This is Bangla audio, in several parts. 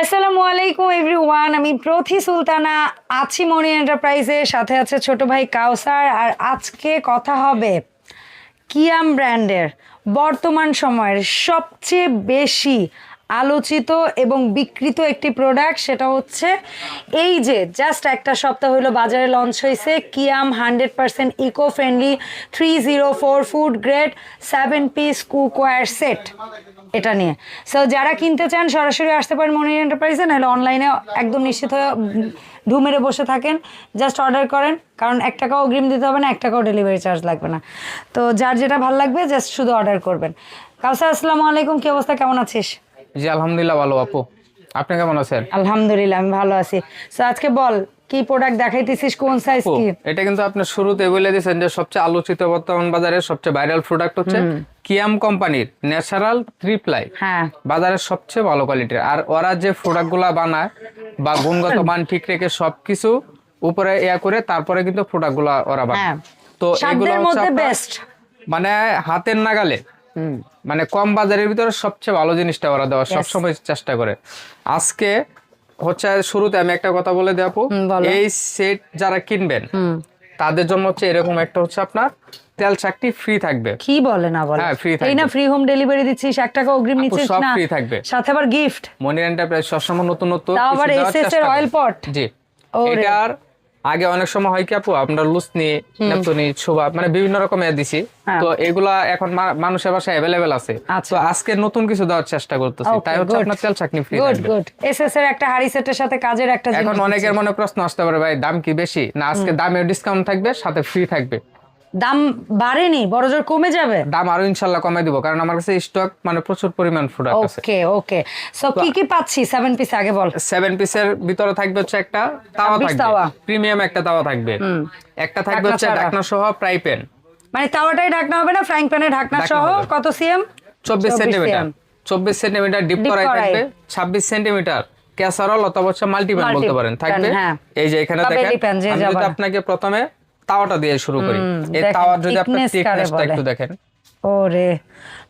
আসসালামু আলাইকুম এভরিওয়ান আমি প্রথি সুলতানা, আছি মনি এন্টারপ্রাইজের সাথে আছে ছোট ভাই কাউসার। আর আজকে কথা হবে কিয়াম ব্র্যান্ডের বর্তমান সময়ের সবচেয়ে বেশি আলোচিত এবং বিকৃত একটি প্রোডাক্ট সেটা হচ্ছে এই যে জাস্ট একটা সপ্তাহ হলো বাজারে লঞ্চ হয়েছে কিয়াম hundred percent eco friendly three zero four food grade seven piece cookware set এটা নিয়ে। সো যারা কিনতে চান, সরাসরি আসতে পারেন মনির এন্টারপ্রাইজে নাহলে অনলাইনে একদম নিশ্চিত হয়ে ঢু মেরে বসে থাকেন। জাস্ট অর্ডার করেন, কারণ এক টাকাও অগ্রিম দিতে হবে না, এক টাকাও ডেলিভারি চার্জ লাগবে না। তো, যার যেটা ভালো লাগবে জাস্ট শুধু অর্ডার করবেন। কাউসার, আসসালামু আলাইকুম, কি অবস্থা? কেমন আছিস? জি আলহামদুলিল্লাহ ভালো আপু। আপনি কেমন আছেন? আলহামদুলিল্লাহ আমি ভালো আছি। সো আজকে বল কি প্রোডাক্ট দেখাইতেছিস কোন সাইজ কি? এটা কিন্তু আপনি শুরুতে বলে দিয়েছেন যে সবচেয়ে আলোচিত বর্তমান বাজারে সবচেয়ে ভাইরাল প্রোডাক্ট হচ্ছে কিয়াম কোম্পানির ন্যাচারাল ট্রিপ্লাই হ্যাঁ। বাজারের সবচেয়ে ভালো কোয়ালিটির আর ওরা যে প্রোডাক্টগুলা বানায় বা গুণগত মান ঠিক রেখে সবকিছু উপরে ইয়া করে তারপরে কিন্তু প্রোডাক্টগুলা ওরা হ্যাঁ। বানায় তো এগুলো মধ্যে বেস্ট মানে হাতের নাগালে মানে কম বাজারের ভিতরে সবচেয়ে ভালো জিনিসটা ওরা দেওয়ার সবসময় চেষ্টা করে। আজকে হচ্ছে শুরুতে আমি একটা কথা বলে দেবো এই সেট যারা কিনবেন তাদের জন্য হচ্ছে এরকম একটা হচ্ছে আপনার তেল চাকটি ফ্রি থাকবে। কি বলে না বলে? হ্যাঁ, free এই না ফ্রি হোম ডেলিভারি দিচ্ছিস এক টাকা অগ্রিম নিচ্ছিস সব ফ্রি থাকবে। সাথে আবার গিফট মনি এন্টারপ্রাইজ সবসময় নতুন নতুন তাও আবার SS এর oil pot? জি। এটার আগে অনেক সময় হয় কি আপু আমরা লুসনি নেপথনি ছোবা মানে বিভিন্ন রকমের দিছি। হ্যাঁ। তো এগুলা এখন মানুষের বাসায় অ্যাভেলেবেল আছে। আচ্ছা। তো আজকে নতুন কিছু দেওয়ার চেষ্টা করতেছি। তাই হচ্ছে আপনার তেল চাকনি ফ্রি গুড গুড এসএস এর একটা হাড়ি সেটের সাথে কাজের একটা এখন অনেকের মনে প্রশ্ন আসতে পারে ভাই দাম কি বেশি? না আজকে দামে ডিসকাউন্ট থাকবে সাথে ফ্রি থাকবে। দাম বাড়েনি বড় জোর কমে যাবে? দাম আরও ইনশাল্লাহ কমাই দিব কারণ আমার কাছে স্টক মানে প্রচুর পরিমাণ প্রোডাক্ট আছে। ওকে ওকে সো কি কি পাচ্ছি? সেভেন পিস আগে বল। সেভেন পিসের ভিতরে থাকবে হচ্ছে একটা তাওয়া থাকবে। প্রিমিয়াম একটা তাওয়া থাকবে। একটা থাকবে হচ্ছে ঢাকনা সহ ফ্রাই প্যান মানে তাওয়াটাই ঢাকনা হবে না ফ্রাইং প্যানে ঢাকনা সহ। কত সিএম চব্বিশ সেন্টিমিটার চব্বিশ সেন্টিমিটার ডিপ করাই থাকবে। ছাব্বিশ সেন্টিমিটার ক্যাসারল অথবা হচ্ছে মাল্টিপ্যান বলতে পারেন। থাকবে? হ্যাঁ। এই যে এখানে দেখেন আমি যদি আপনাকে প্রথমে তাওয়াটা দিয়ে শুরু করি। এই তাওয়ার যদি আপনি। একটু দেখেন। ওরে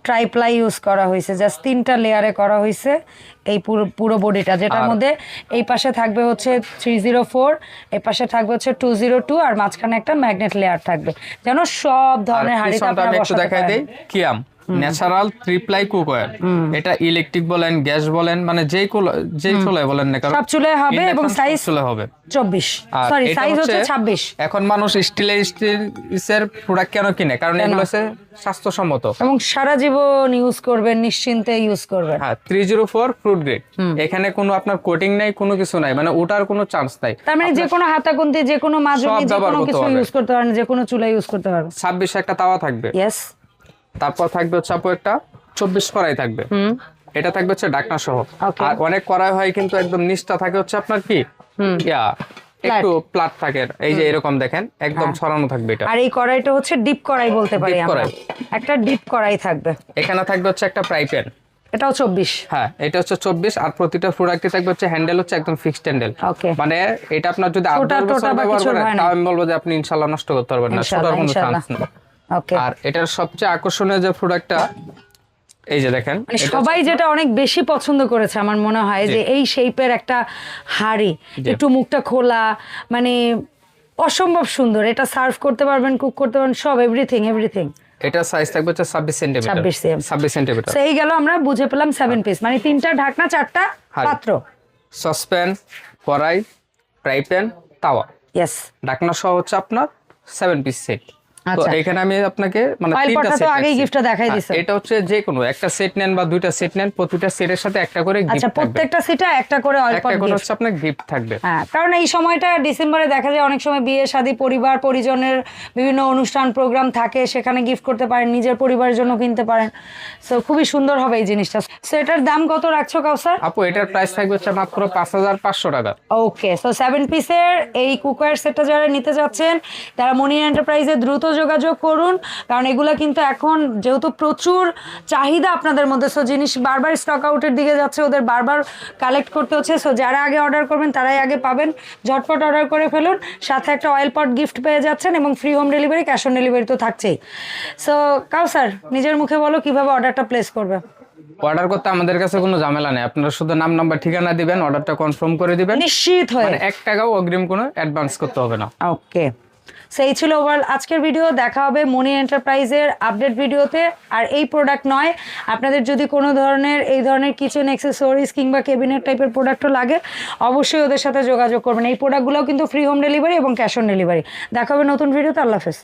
ট্রাইপ্লাই ইউজ করা হয়েছে জাস্ট তিনটা লেয়ারে করা হয়েছে এই পুরো পুরো বডিটা যেটার মধ্যে এই পাশে থাকবে হচ্ছে থ্রি জিরো ফোর এই পাশে থাকবে হচ্ছে টু জিরো টু আর মাঝখানে একটা ম্যাগনেট লেয়ার থাকবে। যেন সব ধরনের হাড়ি দেখাই দেই কিয়াম ন্যাচারাল ট্রিপ্লাই কুকওয়্যার এটা ইলেকট্রিক বলেন গ্যাস বলেন মানে যেই কুল- যেই চুলায় বলেন না কারণ সব চুলায় হবে এবং সব চুলায় হবে। চব্বিশ। আর সরি সাইজ হচ্ছে ছাব্বিশ। এখন মানুষ স্টিলের স্টিলের প্রোডাক্ট কেন কিনে? কারণ এগুলো হচ্ছে স্বাস্থ্যসম্মত। এবং সারা জীবন ইউজ করবেন নিশ্চিন্তে ইউজ করবেন। হ্যাঁ three zero four fruit grade এখানে কোনো আপনার কোটিং নাই কোনো কিছু নাই মানে ওটার কোনো চান্স নাই। তার মানে যে কোনো হাতাকুন্তি যে কোনো মাজনি যে কোনো কিছু ইউজ করতে পারেন যে কোনো চুলা ইউজ করতে পারবেন ছাব্বিশ একটা তাওয়া থাকবে। ইয়েস তারপর থাকবে হচ্ছে আপু একটা চব্বিশ কড়াই থাকবে। এটা থাকবে হচ্ছে ডাকনা সহ। আর অনেক কড়াই হয় কিন্তু একদম নিচটা থাকে হচ্ছে আপনার কি? ইয়া একটু প্লাট থাকে। এই যে এরকম দেখেন একদম ছড়ানো থাকবে এটা। আর এই কড়াইটা হচ্ছে ডিপ কড়াই বলতে পারি আমরা। কড়াই। একটা ডিপ কড়াই থাকবে। এখানে থাকবে হচ্ছে একটা ফ্রাই প্যান এটাও চব্বিশ। হ্যাঁ এটা হচ্ছে চব্বিশ আর প্রতিটা প্রোডাক্টে থাকবে হচ্ছে হ্যান্ডেল হচ্ছে একদম ফিক্সড হ্যান্ডেল মানে এটা আপনার যদি বছর ব্যবহার করেন তাও আমি বলব যে আপনি ইনশাল্লাহ নষ্ট করতে পারবেন না। ইনশাল্লাহ, কোনো চান্স নেই। আর এটার সবচেয়ে আকর্ষণীয় যে প্রোডাক্টটা এই যে দেখেন মানে সবাই যেটা অনেক বেশি পছন্দ করেছে আমার মনে হয় যে এই শেপের একটা হাড়ি একটু মুখটা খোলা মানে অসম্ভব সুন্দর। এটা সার্ভ করতে পারবেন কুক করতে পারবেন সব এভরিথিং এভরিথিং এটা সাইজ থাকবে হচ্ছে ছাব্বিশ সেন্টিমিটার 26 cm ছাব্বিশ সেন্টিমিটার সেই গেল আমরা বুঝে পেলাম সেভেন পিস মানে তিনটা ঢাকনা চারটা। পাত্র। সসপ্যান কড়াই ফ্রাই প্যান তাওয়া। ইয়েস ঢাকনা সহ হচ্ছে আপনার সেভেন পিস সেট তো আচ্ছা। এখানে আমি আপনাকে মানে তিনটা আগেই। দেখাই হ্যাঁ, এটা হচ্ছে যে কোনো একটা সেট নেন বা দুইটা সেট নেন প্রতিটা সেটের সাথে একটা করে আচ্ছা গিফট থাকবে। প্রত্যেকটা সিটা একটা করে অল্প একটা করে হচ্ছে আপনার গিফট থাকবে। হ্যাঁ কারণ এই সময়টা ডিসেম্বরে দেখা যায় অনেক সময় বিয়ে শাদী পরিবার পরিজনের বিভিন্ন অনুষ্ঠান প্রোগ্রাম থাকে সেখানে গিফট করতে পারেন নিজের পরিবারের জন্য কিনতে পারেন। সো খুবই সুন্দর হবে এই জিনিসটা। সো এটার দাম কত রাখছো কাউসার? আপু এটার প্রাইস থাকবে হচ্ছে মাত্র পাঁচ হাজার পাঁচশো টাকা। ওকে সো সেভেন পিসের এই কুকওয়্যার সেটটা যারা নিতে যাচ্ছেন তারা মনি এন্টারপ্রাইজে দ্রুত যোগাযোগ করুন কারণ এগুলা কিন্তু এখন যেহেতু প্রচুর চাহিদা আপনাদের মধ্যে সো জিনিস বারবার স্টক আউটের দিকে যাচ্ছে ওদের বারবার কালেক্ট করতে হচ্ছে সো যারা আগে অর্ডার করবেন তারাই আগে পাবেন। ঝটপট অর্ডার করে ফেলুন সাথে একটা অয়েল পট গিফট পেয়ে যাচ্ছেন এবং free home delivery cash on delivery তো থাকছেই। সো কাউ স্যার নিজের মুখে বলো কীভাবে অর্ডারটা প্লেস করবে? অর্ডার করতে আমাদের কাছে কোনো ঝামেলা নেই আপনারা শুধু নাম নাম্বার ঠিকানা দিবেন অর্ডারটা কনফার্ম করে দিবেন। নিশ্চিত হয়ে মানে এক টাকাও অগ্রিম কোনো অ্যাডভান্স করতে হবে না। ওকে সেই ছিল ওভার আজকের ভিডিও দেখা হবে মনি এন্টারপ্রাইজের আপডেট ভিডিওতে আর এই প্রোডাক্ট নয়, আপনাদের যদি কোনো ধরনের, এই ধরনের কিচেন অ্যাক্সেসরিজ কিংবা কেবিনেট টাইপের প্রোডাক্টও লাগে, অবশ্যই ওদের সাথে যোগাযোগ করবেন। এই প্রোডাক্টগুলোও কিন্তু ফ্রি হোম ডেলিভারি এবং ক্যাশ অন ডেলিভারি দেখা হবে নতুন ভিডিওতে আল্লাহ হাফেজ।